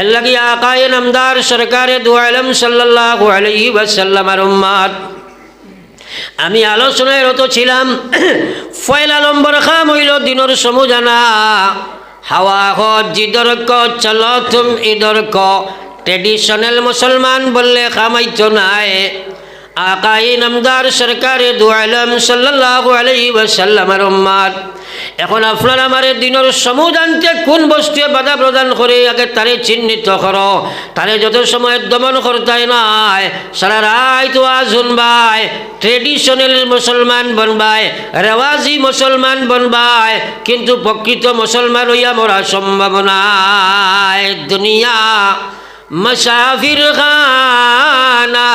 এর লাগি আকায়ে নামদার সরকারে দু আলম সাল্লাল্লাহু আলাইহি ওয়াসাল্লামার উম্মাত আমি আলোচনায় রত ছিলাম, ফয়লা নম্বর খাম হইল দিনের সমুজানা। হাওয়া হত জিদর্ক চল তুম ইদর্ক ট্রেডিশনাল মুসলমান বললে খামাইতো নাই। আকাই নামদার সরকারে দু আলম সাল্লাল্লাহু আলাইহি ওয়াসাল্লামের উম্মাত এখন আপনার আমার দিনের সমুদানতে কোন বস্তুয়ে বাধা প্রদান করে আগে তারে চিহ্নিত করো। তারে যত সময় দমন করতে নাই, সারা রাত ওয়াজ শুনবাই ট্রেডিশনাল মুসলমান বনবাই, রেওয়াজি মুসলমান বনবাই, কিন্তু প্রকৃত মুসলমান হইয়া মরা সম্ভব নাই দুনিয়া। মসাফির খানা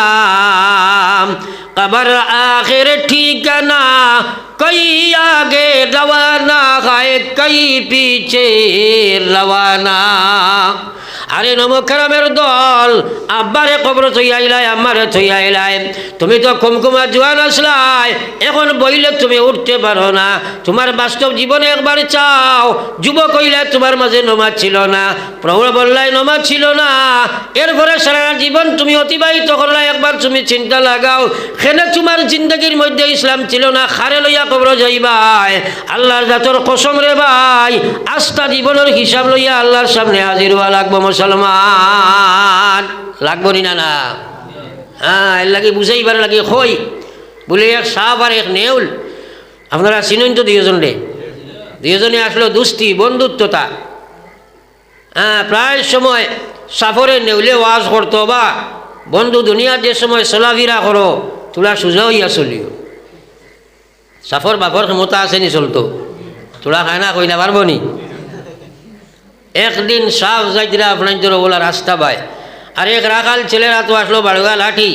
কবর আখের ঠিকানা কই আগে রওয়ানা হয় কই পিছে রওয়ানা আরে নমকারামের দল, আব্বারে কবর থই আইলাই আমারে থই আইলাই। তুমি তো কুমকুমা জোয়ান আসলাই, এখন বইলে তুমি উঠতে পারো না। তোমার বাস্তব জীবনে একবার চাও, যুবক হইলে তোমার মাঝে নমাজ ছিল না প্রভু বললাই নমাজ ছিল না। এরপরে সারা জীবন তুমি অতিবাহিত করলাই, একবার তুমি চিন্তা লাগাও সেনে তোমার জিন্দগির মধ্যে ইসলাম ছিল না? খারে লইয়া কবর যাইবাই, আল্লাহর জাতর কসম রে ভাই, আস্থা জীবনের হিসাব লইয়া আল্লাহর সামনে হাজির হওয়া লাগবো মুসলমান। লাগবো নি, না? হ্যাঁ এর লাগে বুঝাইবার লাগে হই। বলে এক সাপ আর এক নেউল, আপনারা চিনুন তো দুইজন রে দুইজনে আসলো দুষ্টি, বন্ধুত্বতা। হ্যাঁ প্রায় সময় সাফরে নেউলে ওয়াজ করতো, বা বন্ধু দুনিয়ার যে সময় চলাফেরা করো, তোলা সোজা হইয়া চলিও। সাফর বাফর ক্ষমতা আছে নি চলতো। তোলা খায় না কই না পারব নি? একদিন সাফ যাইতরা আপনার বলা রাস্তা পায়। আর এক রাখাল ছেলেরা তো আসলো বাড়ুয়া লাঠি।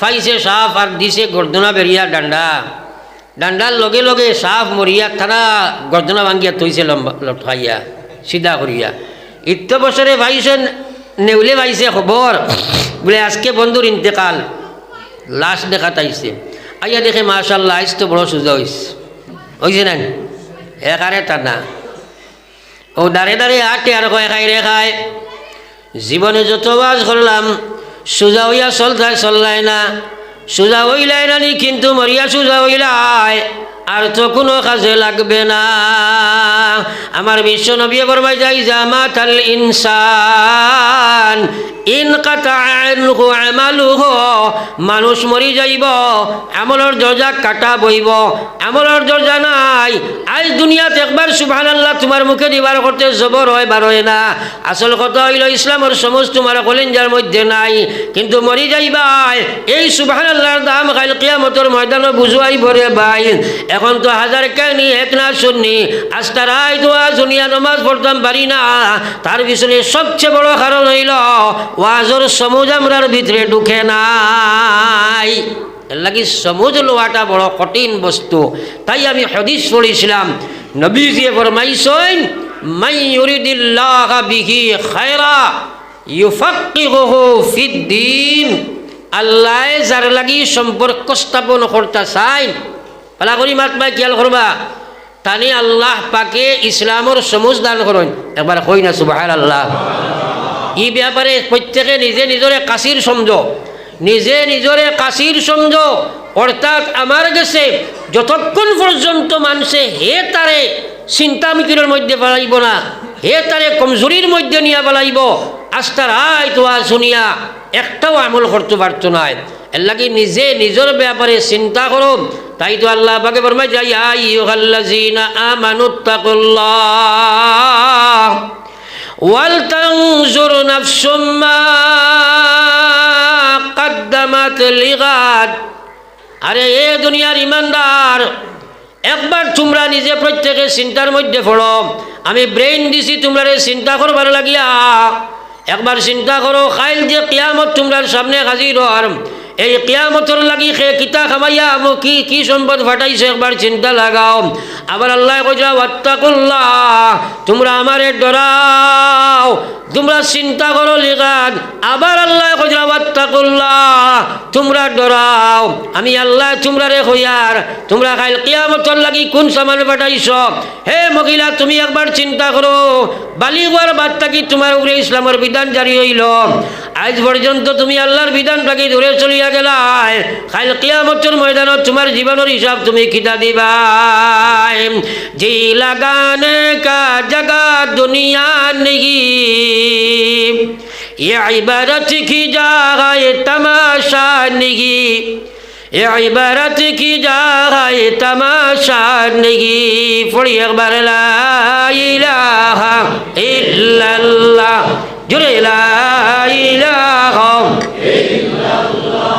ফাইছে সাফ আর দিছে গর্দনা বেরিয়া ডান্ডা। ডান্ডার লগে লগে সাফ মরিয়া থানা গর্দনা ভাঙ্গিয়া থইছে লম্বা লটকাইয়া সিধা করিয়া। ইত্য বছরে ভাইছেন, নেউলে ভাইছে খবর বলে আজকে বন্ধুর ইন্তেকাল। লাশ দেখা তাইছে আইয়া দেখে মাশাল্লাহ আইস তো বড় সোজা হইছে। হইছে না একারে তা না ও দাঁড়ে দাঁড়িয়ে হাঁটে আর কয়, খাই রে খায় জীবনে যত বাস করলাম, সোজা হইয়া চলতায় চললাই না। সোজা হইলাই না নি, কিন্তু মরিয়া সোজা হইলাই। আর তো কোনো কাজে লাগবে না। আমার বিশ্ব নবী করবাই যাই জামাত আল ইনসান, ইন আমালুহ, মানুষ মরি যাইব আমলের দরজা কাটা বইব আমলের দরজা নাই। আজ দুনিয়াত একবার সুবহান আল্লাহ তোমার মুখে দিবার করতে জবর হয়, বার হয় না। আসল কথা হইল, ইসলামের সমজ তোমার কলিঞ্জার মধ্যে নাই। কিন্তু মরি যাইবাই, এই সুবহান আল্লাহর দাম কাল কিয়ামতর ময়দানে বুঝুয়াই ভরে ভাই। এখন তো হাজার কাহিনী এক না শুননি। আস্তা রায় দোয়া শুনিয়া নমাজ পড়তাম পারি না। তার পিছনে সবচেয়ে বড় কারণ হইল, ওয়াজর সমুজ আমরার ভিতরে ঢুকে নাই। লাগি সমুজ লোয়াটা বড় কঠিন বস্তু। তাই আমি হদিস পড়েছিলাম। নবীজিয়ে ফরমাইছেন মাই ইউরিদিল্লাহ বিহি খায়রা ইউফাক্কিহুহু ফিদ্দিন আল্লাহ যার লাগি সম্পর্ক স্থাপন করতে চাই পালা করি মাতবা খেয়াল করবা? তানি আল্লাহ পাকে ইসলামর সমুজ দান করেন একবার কই না সুবাহ আল্লাহ ই ব্যাপারে প্রত্যেকে নিজে নিজরে কাশির সমঝ। নিজে নিজরে কাশির সমঝ। অর্থাৎ আমার গেছে যতক্ষণ পর্যন্ত মানুষে হে তারে চিন্তা মিকিরের মধ্যে পেলাইব না, হে তারে কমজোরির মধ্যে নিয়ে পেলাইব আস্তার আয় তো শুনিয়া একটাও আমল করতে পারতো না। এর লাগে নিজে নিজের ব্যাপারে চিন্তা করো। তাই তো আল্লাহ কদ্দামাত লিগাদ। আরে এ দুনিয়ার ইমানদার, একবার তোমরা নিজে প্রত্যেকে চিন্তার মধ্যে পড়ো। আমি ব্রেইন দিছি তোমরা চিন্তা করবার লাগিয়া একবার চিন্তা করো খাইল যে কিয়ামত তোমরা সামনে হাজির হর এই কিয়ামতর লাগি খে কিতা খামাইয়া আমো কি কি সম্পদ ফাটাইছে একবার চিন্তা লাগাও। আবার আল্লাহ কইরা ওয়াত্তাকুল্লাহ, তোমরা আমারে ডরাও, তোমরা চিন্তা করো লিগাত আবার আল্লাহ কইরা ওয়াত্তাকুল্লাহ, তোমরা ডরাও, আমি আল্লাহ তোমরা রে হইয়ার তোমরা খাইল কিয়ামতর লাগি কোন সামান ফাটাইছ? হে মহিলা তুমি একবার চিন্তা করো। বালিগর বাদ থাকি তোমার উপরে ইসলামের বিধান জারি হইল। আজ পর্যন্ত তুমি আল্লাহর বিধানটাকে দূরে চলিয়া গেলাই খাইল কিয়ামতের ময়দানত তোমার জীবনের হিসাব তুমি খিতা দিবা জি লাগানে কা জগা দুনিয়া নেহি ये इबारत की जगह तमाशा नहीं ये इबारत की जगह तमाशा नहीं पढ़ी अकबर ला इलाहा इल्लल्लाह जुरे ला इलाहा لا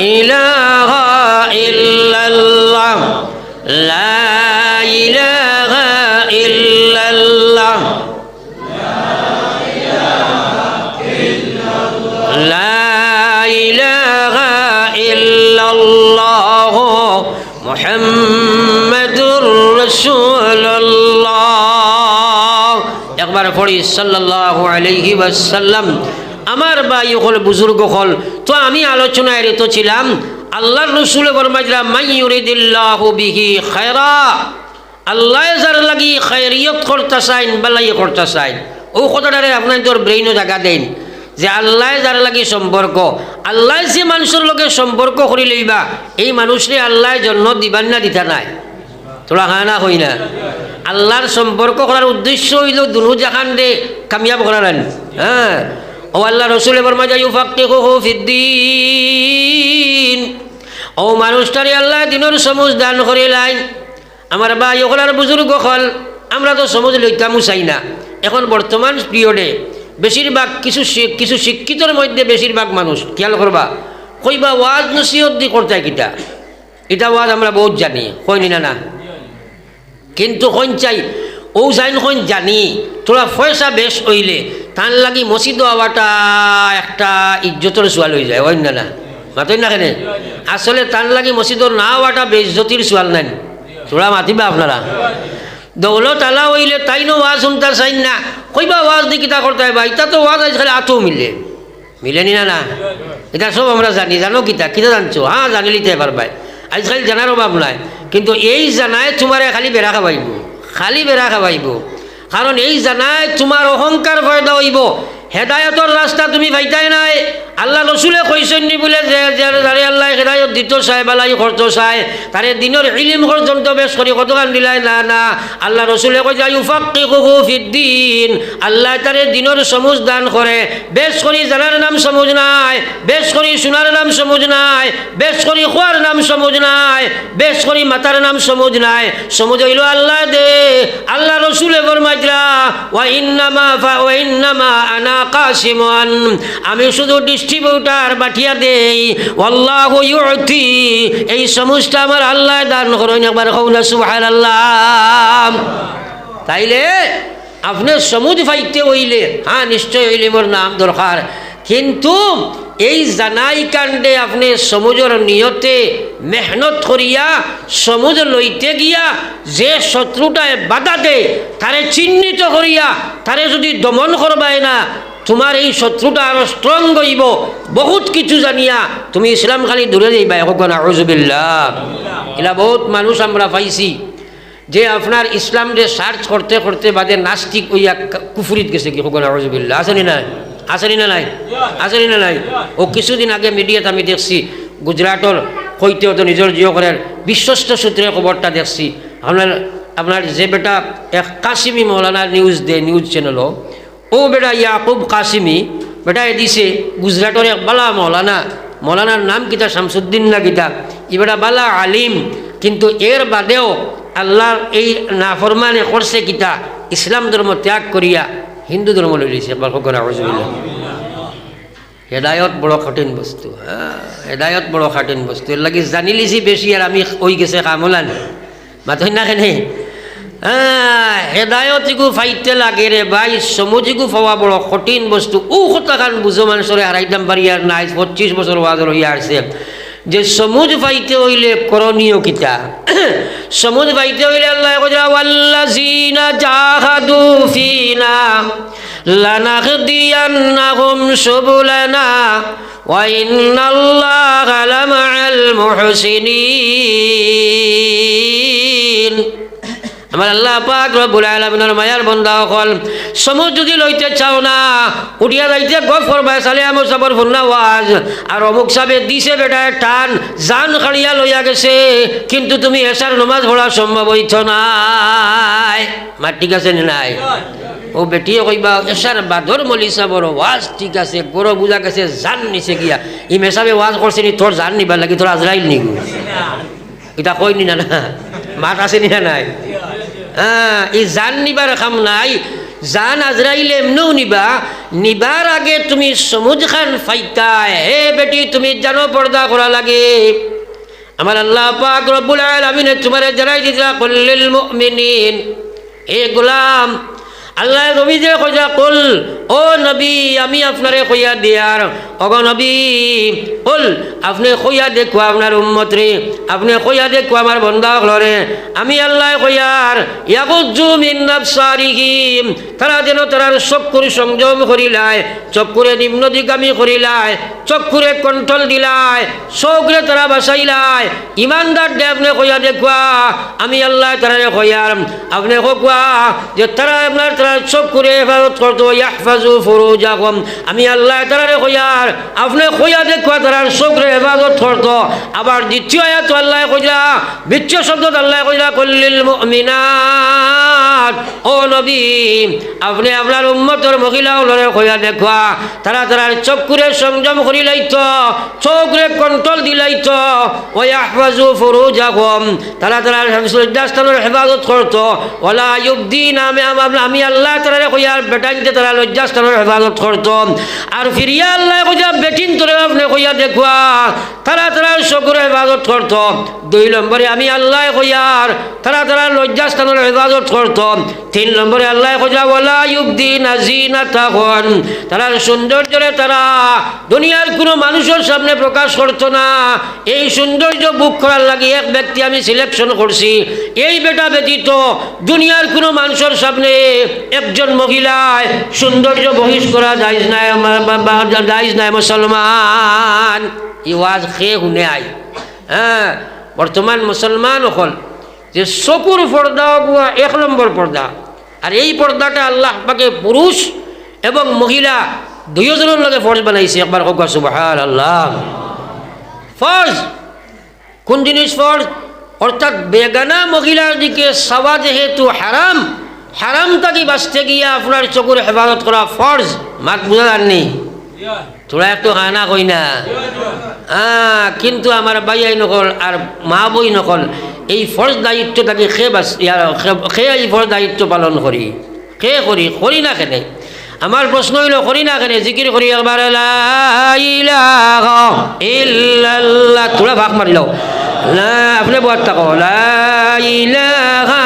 إله إلا الله لا إله إلا الله لا إله إلا الله محمد رسول الله একবার পড়ি সাল্লাল্লাহু আলাইহি ওয়াসাল্লাম আমার ভাই হল বুজুর্গ হল। তো আমি আলোচনায় রেত ছিলাম, আল্লাহর রসুল বরমাজরা মাইয়ুরিদিল্লাহু বিহি খায়রা আল্লাহ যার লাগি খায়রিয়ত করতে চাইন, বালাই করতে চাইন। ও কথাটারে আপনার তোর ব্রেইনও জায়গা দেন, যে আল্লাহ যার লাগি সম্পর্ক, আল্লাহ যে মানুষের লগে সম্পর্ক করি লইবা, এই মানুষরে আল্লাহ জন্ম দিবান না দিতা নাই। তোরা হা না হই না। আল্লাহর সম্পর্ক করার উদ্দেশ্য হইল দুনু জাহান দে কামিয়াব করালেন হ্যাঁ। ও আল্লাহ রসুল বর্মা যাই ফাক্তি হো ও মানুষটারে আল্লাহ দিনের সমুজ দান করে লাইন আমার বা ইকলার বুজুর্গ হল, আমরা তো সমুজ লইতামও চাই না। এখন বর্তমান পিরিয়ডে বেশিরভাগ কিছু কিছু শিক্ষিতর মধ্যে বেশিরভাগ মানুষ, খেয়াল করবা, কইবা ওয়াজ নসিহত দি করতে কিটা? এটা ওয়াজ আমরা বহুত জানি, কইনি না না? কিন্তু কইন চাই ও যাইন কইন জানি, তোরা পয়সা বেশ হইলে তার লাগি মসজিদ হওয়াটা একটা ইজ্জতর সোয়াল হয়ে যায় অন্য না মাতই না কেনে? আসলে তার লাগি মসজিদর না হওয়াটা বেজ্জতির সোয়াল নাই তোরা মাতিবা আপনারা। দৌলত আলা হইলে তাইনো ওয়াজ শুনতে চাই না, কইবা ওয়াজ দি কিতা করতে হয় ভাই তা তো ওয়াজ আজকাল আতো মিলে। মিলেনি না না? এটা সব আমরা জানি, জানো কিতা কিতা জানছো? হ্যাঁ জানি লিতে পারবাই আজকাল জানার অভাব নাই, কিন্তু এই জানায় তোমারে খালি বেড়া খাবাইব। খালি বেড়া খাবাইব কারণ এই জানায় তোমার অহংকার ফয়দা হইব হেদায়তর রাস্তা তুমি পাইতাই নাই। আল্লাহ রসুলে নি বলে যে যারে আল্লাহ হেদায়ত দিত চাই, বালাই করতো চাই। তারে দিনের ইলিম পর্যন্ত বেশ করি কতখান দিলাই? না না। আল্লাহ রসুলে কই যাই উফাক্কি কুহু ফিদ্দিন। আল্লাহ তারে দিনের সমুজ দান করে বেশ করি জানার নাম সমুজ নাই। বেশ করি সোনার নাম সমুজ নাই। বেশ করি খোয়ার নাম সমুজ নাই। বেশ করি মাতার নাম সমুজ নাই। সমুজ হইল আল্লাহ দে। আল্লাহ রসুলে ফরমাইতরা ওয়া ইন্নামা ফা, ওয়া ইন্নামা আনা আমি শুধু ডিস্ট্রিবিউটার বাটিয়া দেই। আল্লাহু ইউতি। এই সমুজটা আমার আল্লাহ দান করেন একবার কওনা সুবহানাল্লাহ। তাইলে আপনি সমুজ ফাইতে হইলে হ্যাঁ নিশ্চয় হইলে মোর নাম দরকার। কিন্তু এই জানাই কাণ্ডে আপনি সমুজর নিয়তে মেহনত করিয়া সমুজ লইতে গিয়া যে শত্রুটায় বাধা দে তারে চিহ্নিত করিয়া তারে যদি দমন করবায় না তোমার এই শত্রুটা আরও স্ট্রং হইব। বহুত কিছু জানিয়া তুমি ইসলাম খালি দূরে যাইবা। এখন আউজুবিল্লাহ এলা বহুত মানুষ আমরা পাইছি যে আপনার ইসলাম যে সার্চ করতে করতে বাদে নাস্তিক ওইয়া কুফুরিত গেছে কি কোন আউজুবিল্লাহ আসেনি না আসেনি না নাই? আসেনি না নাই? ও কিছুদিন আগে মিডিয়াত আমি দেখছি গুজরাটর হইতে হতো নিজের জিও করার বিশ্বস্ত সূত্রে খবরটা দেখছি। আপনার আপনার যে বেটা এক কাশিমি মৌলানা নিউজ দে, নিউজ চ্যানেলও ও বেটা ইয়াকুব কাসিমি, বেটা এ দিছে গুজরাটর এক বালা মৌলানা। মৌলানার নাম কিতা শামসুদ্দিন না কিতা ই বেটা বালা আলিম, কিন্তু এর বাদেও আল্লাহর এই নাফরমানে করছে কিতা ইসলাম ধর্ম ত্যাগ করিয়া হিন্দু ধর্ম লই দিছে একবার করা হেদায়ত বড় কঠিন বস্তু হ্যাঁ হেদায়ত বড় কঠিন বস্তু। এর লাগি জানি লিছি বেশি, আর আমি ওই গেছে কামলান। মাতই না কেনে? হেদায়তিকু ফাইতে লাগে রে ভাই, সমুজিকু পাওয়া বড় কঠিন বস্তু। ও কথা খান বুঝো মানুষরে হারাইতাম পারি আর নাই, পঁচিশ বছর ওয়াজর হইয়া আসছে যে সমুজ পাইতে হইলে করণীয় কিতা? সমুজ পাইতে হইলে আল্লাহ কইরা ওয়াল্লাযিনা জাহাদু ফিনা লানাহদিয়ান্নাহুম সুবুলানা, ওয়া ইন্নাল্লাহা লামাআল মুহসিনিন। আমার আল্লাহ পাক রব্বুল আলামিনের মায়ার বন্ধা অকল। সমুদ যদি লইতে চাও না, উঠিয়া যাইতে গপ করবাই চালে আমার সবর ফুন্না ওয়াজ। আর অমুক সাবে দিছে বেটায় টান, জান খাড়িয়া লইয়া গেছে। কিন্তু তুমি এসার নমাজ পড়া সম্ভব হইছ নাই। মা ঠিক আছে নাই? ও বেটিয়ে কইবা এসার বাদর মলি সাবর ওয়াজ ঠিক আছে গরো বুঝা গেছে, জান নিছে গিয়া। ই মেসাবে ওয়াজ করছে নি, তোর জান নিবার লাগি, তোর আজরাইল নিগু এটা কই না না, মাত আছে নি না নাই? হ্যাঁ এই জান নিবার খাম নাই। জান আজরাইলে এমনিও নিবা, নিবার আগে তুমি সমুজ খান ফাইতা, হে বেটি, তুমি জানো পর্দা করা লাগে। আমার আল্লাহ পাক রব্বুল আলামিন তোমারে জানাই দিলা, কুল্লিল মুমিনিন হে গোলাম আল্লাহ নবী যে কইয়া, কল, ও নবী, আমি আপনারে কইয়া দিয়ার। অগ নবী, কল, আপনি কইয়া দেখো আপনার উম্মত রে আপনি কইয়া দেখো আমার বন্ধা হলরে আমি আল্লাহ কইয়ার ইয়াকুজু মিন নাফসারিহিম তারা যেন তারার চক্ষুর সংযম করিলায়, চক্ষুরে নিম্ন দিগামী করিলায়, চক্ষুরে কন্ট্রোল দিলায় চৌকরে তারা বাসাইলায়। ইমানদার দে আপনি কইয়া দেখুয়া আমি আল্লাহ তারা কইয়ার। আপনি কোয়া যে তারা আপনার তারা চক্ষুরে হেফাজত করতো ইয়াহফাজু ফুরুজাকুম। আমি আল্লাহ তারা কইয়ার আপনি তারা চৌকরে হেফাজত করতো। আবার দ্বিতীয় আয়াত আল্লাহ কইলা বিচ্ছ শব্দ আল্লাহ কইলা কল্লিল ও নবী, আপনি আপনার মহিলা তারা চক্ষুরে সংযম করি লাইত চোখরে কন্ট্রোল দিলাইত ওই আহবাজু ফুরুজাকুম। তারা লজ্জাস্থানের হেফাজত করতো। ওলা ইউদ্দিন আমি আম- আমি আল্লাহ তারা কইয়ার বেটাইতে তারা লজ্জাস্থানের হেফাজত করতো। আর ফিরিয়া আল্লাহ কইয়া, বেটিন তোরে আপনি কইয়া দেখুয়া, তারা তারার চকুরে হেফাজত করতো। দুই নম্বরে আমি আল্লাহ কইয়ার তারা তারা লজ্জাস্থানের হেফাজত করতো। তিন নম্বরে আল্লাহ কইয়া ওলা ইউদ্দিন আজিনা তখন তারার সৌন্দর্যরে তারা দুনিয়ার কোনো মানুষের সামনে প্রকাশ করতো না। এই সৌন্দর্য বুক করার লাগে এক ব্যক্তি আমি সিলেকশন করছি। এই বেটা ব্যতীত দুনিয়ার কোনো মানুষের সামনে একজন মহিলায় সৌন্দর্য বহিষ করা যাইজ নাই যাইজ নাই, মুসলমান। ই ওয়াজ খেয়ে শুনে আই। হ্যাঁ বর্তমান মুসলমান অকল। যে চকুর পর্দা বুয়া এক নম্বর পর্দা আর এই পর্দাটা আল্লাহ পাকে পুরুষ এবং মহিলা দুইজনের লগে ফর্জ বানাইছে। একবার হোক সুবাহান আল্লাহ ফর্জ কোন জিনিস ফর্জ অর্থাৎ বেগানা মহিলার দিকে সাওয়া যেহেতু হারাম হারাম তাকে বাঁচতে গিয়ে আপনার চকুর হেফাজত করা ফর্জ। মাক বুঝা যাননি তোরা একটু হানা কই না? কিন্তু আমার বাইয়াই নকল আর মা বই নকল, এই ফর্জ দায়িত্ব তাকে খে বাস সে এই ফর্জ দায়িত্ব পালন করি। সে করি করি না কেনে? আমার প্রশ্ন হইল, করি না কেনে? জিকির করি, একবার তোরা ভাগ মারি লও লা, আপনি বয়ার থাকো, লা ইলাহা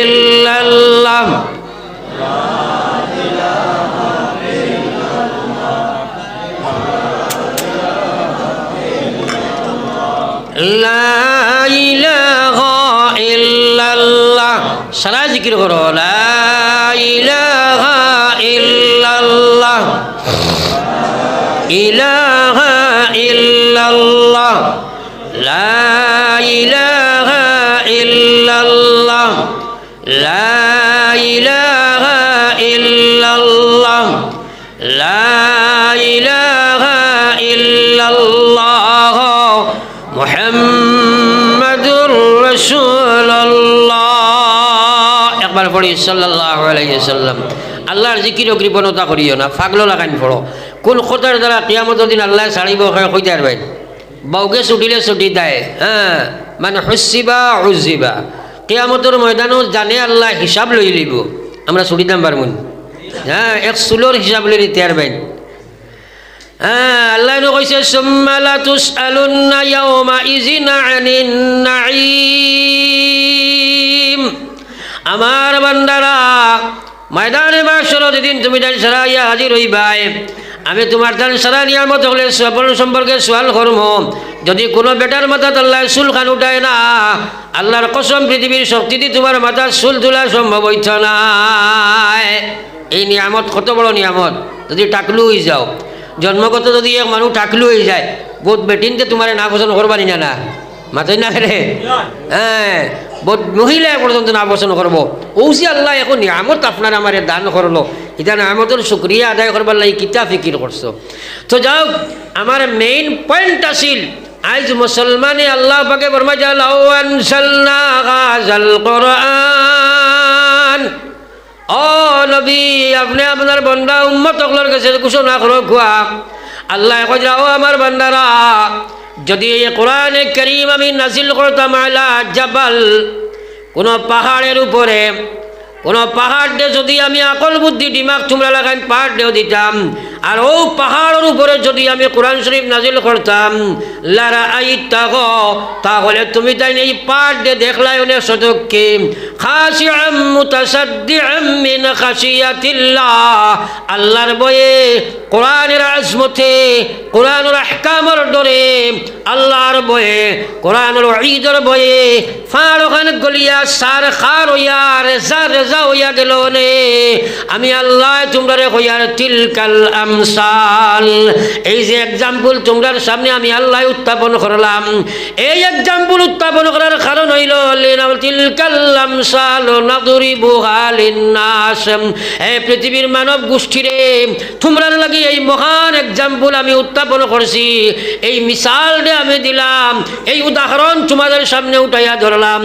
ইল্লাল্লাহ। নাম? সারা জিকির করো ইলাহা ইল্লাল্লাহ। ইলাহা ইল্লাল্লাহ। লা ইলাহা ইল্লাল্লাহ। লা সাল্লাম। আল্লাহর জিকির কৃপণতা করিও না, ফাগলো লাগান পড়ো। কোন খোতার দ্বারা কিয়ামতের দিন আল্লাহ ছাড়িব কইতে পারবেন বাউকে ছুটিলে ছুটি দেয় হ্যাঁ। মানে হসিবা হুজিবা কিয়ামতের ময়দানও জানে আল্লাহ হিসাব লই লিব আমরা ছুটি দাম পারমুন হ্যাঁ এক চুলোর হিসাব লই দিতে পারবেন হ্যাঁ আল্লাহ কইছে আমার বান্দারা, ময়দানে বাসর যেদিন তুমি তাই সারাইয়া হাজির হইবাই। আমি তোমার তান সারা নিয়ামত হলে সফল সম্পর্কে সোয়াল করম। যদি কোনো বেটার মাথাত আল্লাহ চুল খান উঠায় না, আল্লাহর কসম পৃথিবীর শক্তি দিয়ে তোমার মাথার চুল তোলা সম্ভব হইত না। এই নিয়ামত কত বড় নিয়ামত? যদি টাকলু হয়ে যাও, জন্মগত যদি এক মানুষ টাকলু হয়ে যায় বহুত বেটিনতে তোমার না পছন্দ করবানি না। মাথায় না রে হ্যাঁ মহিলা পর্যন্ত না পছন্দ করব। ঔসি আল্লাহ এখন নিয়ামত আপনার আমার দান করল। এটা নিয়ামতের শুক্রিয়া আদায় করবার লাগে কিতা ফিকির করছ? তো যাও, আমার মেইন পয়েন্ট আসিল আজ মুসলমানে আল্লাহ পাকে বর্মা কোরআন। ও নবী, আপনি আপনার বন্দা উম্মত কাছে ঘোষণা করো, খুয়া। আল্লাহ কই যাও আমার বান্দারা যদি এই কোরআনে করিম আমি নাজিল করতাম আলা জাবাল, কোনো পাহাড়ের উপরে, কোনো পাহাড় দিয়ে যদি আমি আকল বুদ্ধি দিমাগ তোমরা লাগাই, পাহাড় দিয়েও দিতাম। আর ও পাহাড়ের উপরে যদি আমি কোরআন শরীফ নাজিল করতাম, লারা আই তাগ তাহলে তুমি তাই এই পাহাড় দিয়ে দেখলাই অনেক শতককে খাসি মিন খাসিয়াতিল্লাহ আল্লাহর বয়ে কোরআনের আজমতে কোরআনের আহকামর ডরে আল্লাহর বয়ে কোরআনের ঈদর বয়ে ফাড় ওখানে গলিয়া সার খার হইয়া, রেজা রেজা হইয়া গেল নে আমি আল্লাহ তোমরা রে হইয়ার তিলকাল এই যে এক্সাম্পল তোমরার সামনে আমি আল্লাহ উত্থাপন করলাম, এই এক্সাম্পল উত্থাপন করার কারণ হইল পৃথিবীর মানব গোষ্ঠীরে, তোমরার লাগি এই মহান এক্সাম্পল আমি উত্থাপন করছি। এই মিসাল আমি দিলাম, এই উদাহরণ তোমাদের সামনে উঠাইয়া ধরলাম।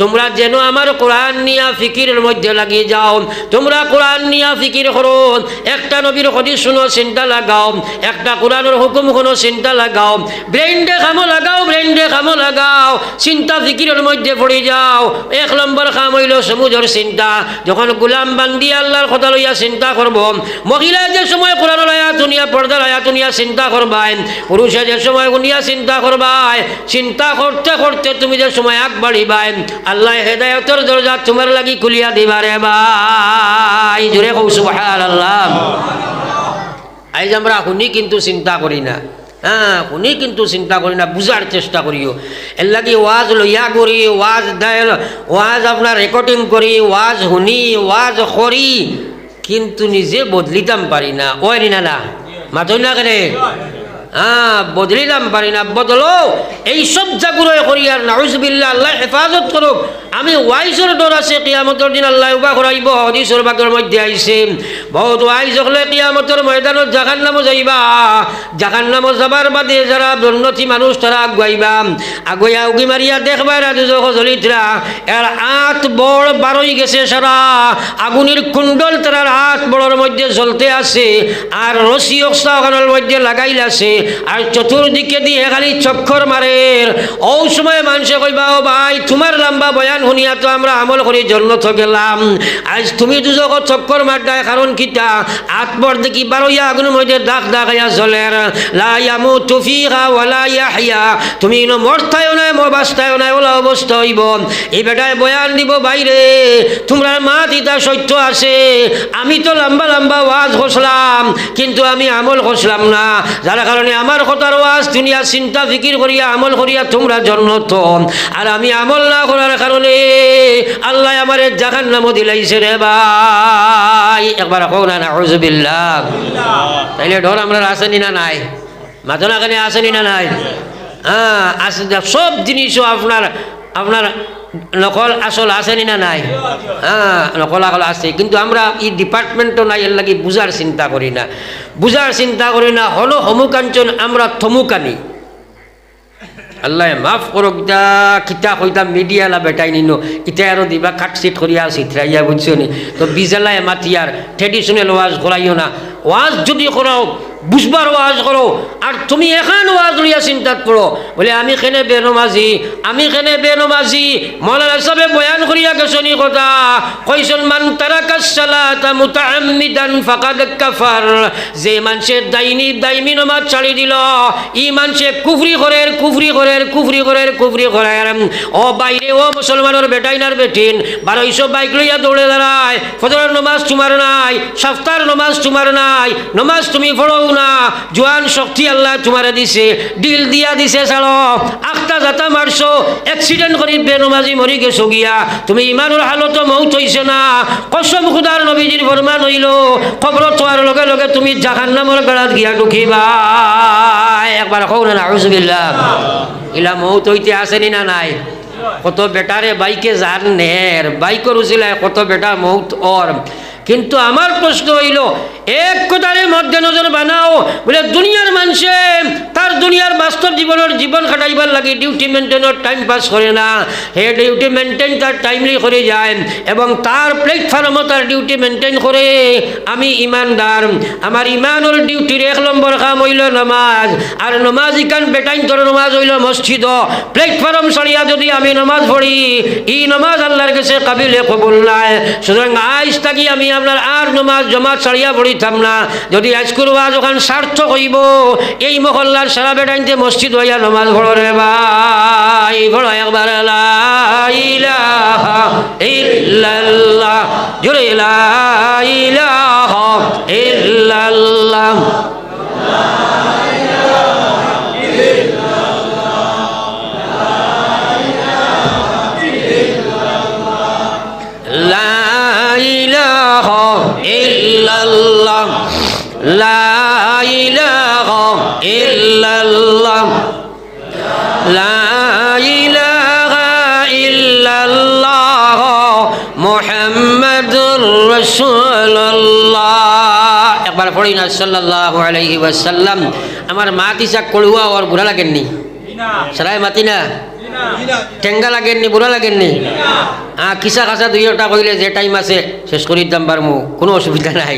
তোমরা যেন আমার কোরআন নিয়া ফিকিরের মধ্যে লাগিয়ে যাও। তোমরা কোরআন নিয়া ফিকির করো একটা নবীর হদিস শুনো, চিন্তা লাগাও। একটা কোরআনের হুকুম কোনো চিন্তা লাগাও। ব্রেন্ডে খামো লাগাও ব্রেন্ডে খামো লাগাও। চিন্তা ফিকিরের মধ্যে পড়ে যাও। এক নম্বর খাম হইল সমুজর চিন্তা। যখন গোলাম বান্দি আল্লাহর কথা লইয়া চিন্তা করব, মহিলা যে সময় কোরআন আয়াত নিয়া পর্দার আয়াত নিয়া চিন্তা করবাই, পুরুষে যে সময় উনিয়া চিন্তা করবাই, চিন্তা করতে করতে তুমি যে সময় আগ বাড়িবাই, আল্লাহ হেদায়তের দরজা তোমার লাগি খুলিয়া দিবারে ভাই জোরে কৌ সুবহানাল্লাহ। আইজ আমরা শুনি কিন্তু চিন্তা করি না। হ্যাঁ শুনি কিন্তু চিন্তা করি না, বুঝার চেষ্টা করিও। এর লাগি ওয়াজ লইয়া করি, ওয়াজ দেয় ওয়াজ আপনার রেকর্ডিং করি, ওয়াজ শুনি, ওয়াজ করি, কিন্তু নিজে বদলিতাম পারি না। ওই না না মাথই না কেনে? হ্যাঁ বদলিলাম পারি না, বদলো। এইসব জাগুরয় করি আর নাউজবিল্লা আল্লাহ হেফাজত করুক। আমি ওয়াইজর ডর আছে কিয়ামতর দিন আল্লাহ উবা করাইব হদিসর বাগের মধ্যে আইছে। বহুত ওয়াইজ হলে কিয়ামতর ময়দানত জাগান নামও যাইবা। জাগান নামও যাবার বাদে যারা উন্নতি মানুষ তারা আগুয়াইবা। আগুয়া উগি মারিয়া দেখবা রাজুজ হজলিতরা এর আত বড় বারোই গেছে সারা। আগুনের কুণ্ডল তার হাত বড়র মধ্যে জ্বলতে আছে। আর রশি অক্সা মধ্যে লাগাইল আছে। আর চতুর্দিকে দিয়ে খালি চক্কর মারে ও সময় মানুষে কইবা, ও ভাই, তোমার লম্বা বয়ান শুনিয়া তো আমরা আমল করি জন্য তো গেলাম। আজ তুমি দুজক চক্কর মারদায় কারণ কিতা আতবর দেখি বারোইয়া আগুনের মধ্যে দাগ দাগাইয়া চলের লাইয়ামু তুফিহা ওয়ালা ইয়াহিয়া তুমি ইনো মরতায়ও নাই, মবাস্তায়ও নাই, ওলা অবস্থা হইব। এই বেটায় বয়ান দিব বাইরে। তোমরা মা দিতা সত্য আছে। আমি তো লম্বা লম্বা ওয়াজ খসলাম কিন্তু আমি আমল খসলাম না। যার কারণে আমার কথার ওয়াজ দুনিয়া চিন্তা, ফিকির করিয়া আমল করিয়া তোমরা জন্ম তো আর আমি আমল না করার কারণে আল্লাহ আমার জাহান নামও দিলাইছে রে ভাই। একবার হোক হজবিল্লাহ তাইলে ডর আমরা আসেনি না নাই? মাথনা কানে আসেনি না নাই? হ্যাঁ সব জিনিসও আপনার আপনার নকল আসল আসেনি না নাই? হ্যাঁ নকল আকল আছে কিন্তু আমরা এই ডিপার্টমেন্টও নাই, এর লাগি বুঝার চিন্তা করি না। বুঝার চিন্তা করি না, হলো হমুকাঞ্চন আমরা থমুকানি। আল্লাহ মাফ করক যা, কিতা কইতা মিডিয়ালা বেটাই নিন। কিতা আরও দিবা কাটছিট করিয়া সিথরাইয়া বুঝছ নি তো বিজালায় মাতিয়ার ট্রেডিশনাল ওয়াজ করাইও না। ওয়াজ যদি করাও বুঝবার ওয়াজ করো। আর তুমি এখান ওয়াজ লইয়া চিন্তাত করো। বলে, আমি খেনে বেনমাজি? আমি খেনে বেনমাজি? মৌলানা সাহেব বয়ান করিয়া গেছনি কথা। কইসন মান তারাকা সালাতা মুতাআম্মিদান ফাকাদ কাফার। যে মানুষের দাইনি, দাইমি নমাজ ছাড়ি দিল, ই মানুষে কুফরি করে কুফরি করে কুফরি করে কুফরি করে। ও বাইরে, ও মুসলমানের বেটাইনার বেটিন, বারোইশো বাইক লইয়া দৌড়ে দাঁড়ায়। ফজরের নমাজ তোমার নাই সপ্তাহের নমাজ তোমার নাই, নমাজ তুমি পড়ো না, জোয়ান শক্তি আল্লাহ তোমারে দিছে ডিল দিয়া দিছে ছাড়ো। আখটা যাতা মারছো এক্সিডেন্ট করি বেনমাজি মরি গেছো গিয়া। তুমি ইমানুর হালত মৌত হইছে না, কসম খুদার নবীজির ফরমান হইল খবর তোয়ার লগে লগে তুমি জাহান নামর বেড়াত গিয়া ঢুকিবা। একবার কৌ না আউজবিল্লা ইলা মৌত হইতে আসেনি না নাই? কত বেটারে বাইকে যার নের বাইকর উচিলায় কত বেটা মৌত ওর কিন্তু আমার প্রশ্ন হইল, এক কথারে মধ্যে নজর বানাও, বলে দুনিয়ার মানুষে তার দুনিয়ার বাস্তব জীবনের জীবন খাটাইবার লাগে ডিউটি মেনটেনের টাইম পাস করে না। হে ডিউটি মেনটেন তার টাইমলি করে যায় এবং তার প্ল্যাটফর্মও তার ডিউটি মেনটেন করে। আমি ইমানদার, আমার ইমানুর ডিউটির এক নম্বর কাম হইল নমাজ, আর নমাজ ইকান বেটাইন তোর নমাজ হইল মসজিদ। প্ল্যাটফর্ম সরিয়া যদি আমি নমাজ পড়ি, ই নমাজ আল্লাহর কাছে কাবিলে কবুল নাই। সুতরাং আজ থাকি আমি আপনার আর নমাজ, জমাত ছাড়িয়া পড়িতাম না। যদি আজকুর ওয়াজ ওখান সার্থক হইব, এই মহল্লার সারা বেটাইতে মসজিদ হইয়া নমাজ ভরো রে ভাই ভরো একবার জোরে ইলাহা لا إله إلا الله لا إله إلا الله محمد رسول الله একবার পড়ি না সাল্লাল্লাহু আলাইহি ওয়াসাল্লাম আমার মা তিসা কড়ুয়া ওর বুড়া লাগেননি সারাই মাতি না টেঙ্গা লাগেননি বুড়া লাগেননি হ্যাঁ কিসা খাসা দুই একটা কইলে যে টাইম আছে শেষ করি দাম পারমু কোনো অসুবিধা নাই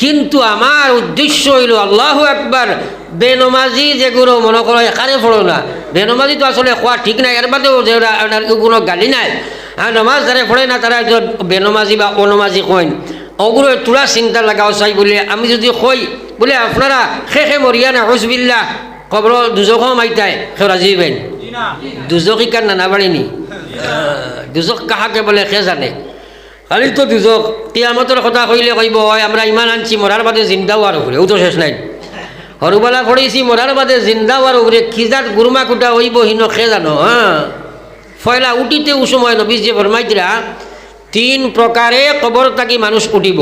কিন্তু আমার উদ্দেশ্য হইল আল্লাহ একবার বেনমাজি যেগুলো মনে করো এখানে পড়ো না। বেনমাজি তো আসলে খোয়া ঠিক নাই এর বাদেও যে কোনো গালি নাই। আর নমাজ যারা পড়ে না তারা বেনমাজি বা অনমাজি কইন। ওগুলো তোরা চিন্তা লাগাও চাই বলে আমি যদি কই বলে আপনারা খে মরিয়া না হসবিল্লা কবর দুজক মাইতাই সে রাজি দুজক ইকার নানা বাড়িনি দুজক কাহাকে বলে সে জানে? খালি তো দুজক তিয়ামতর কথা কইলে কইব হয় আমরা ইমান আনছি মরার বাদে জিন্দাও আর উপরে ও তো শেষ নাই সৰুবেলা পঢ়িছি মৰাৰ বাদে জিন্দাও আৰু উৰে খিজাত গুৰুমা কুটা হইব হিন খে জানো হ্যাঁ ফয়লা উঠিতে উসময় নবীজ যে ফরমাইছিলা তিন প্রকারে কবর থাকি মানুষ উঠিব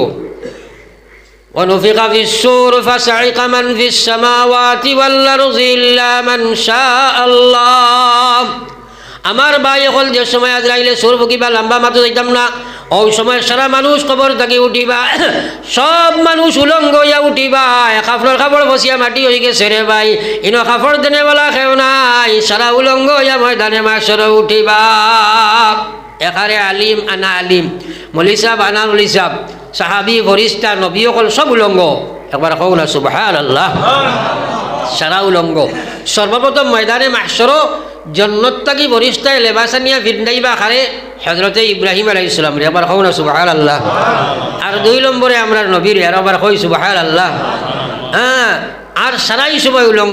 ونفخ في السور فصعق من في السماوات والأرض إلا من شاء الله আমার ভাই এখন যে সময় আজরাইলে সুর ফুকিবা লম্বা মাতো যাইতাম না ওই সময় সারা মানুষ খবর থাকি উঠিবা। সব মানুষ উলঙ্গ হইয়া উঠিবা। কাপড়ের কাপড় বসিয়া মাটি হয়ে গেছে রে ভাই। ইনো কাপড় দেনে বলা খেও নাই। সারা উলঙ্গ হইয়া ময়দানে মাসর উঠিবা। এখারে আলিম, আনা আলিম। মলি সাহ আনা মলি সাহ সাহাবি, ফরিস্তা নবী অকল সব উলঙ্গ। একবার কৌ না সুবহান আল্লাহ সারা উলঙ্গ। সর্বপ্রথম ময়দানে মাসর জন্নত তাকি বরিষ্ঠায় লেবাসানিয়া ফিরনাইবা খারে হজরতে ইব্রাহিম আলাই ইসলাম রে আবার কৌ না সুবাহাল আল্লাহ আর দুই নম্বরে আমরা নবীর আর আবার হই সুবাহাল আল্লাহ হ্যাঁ আর সারাই সময় উলঙ্গ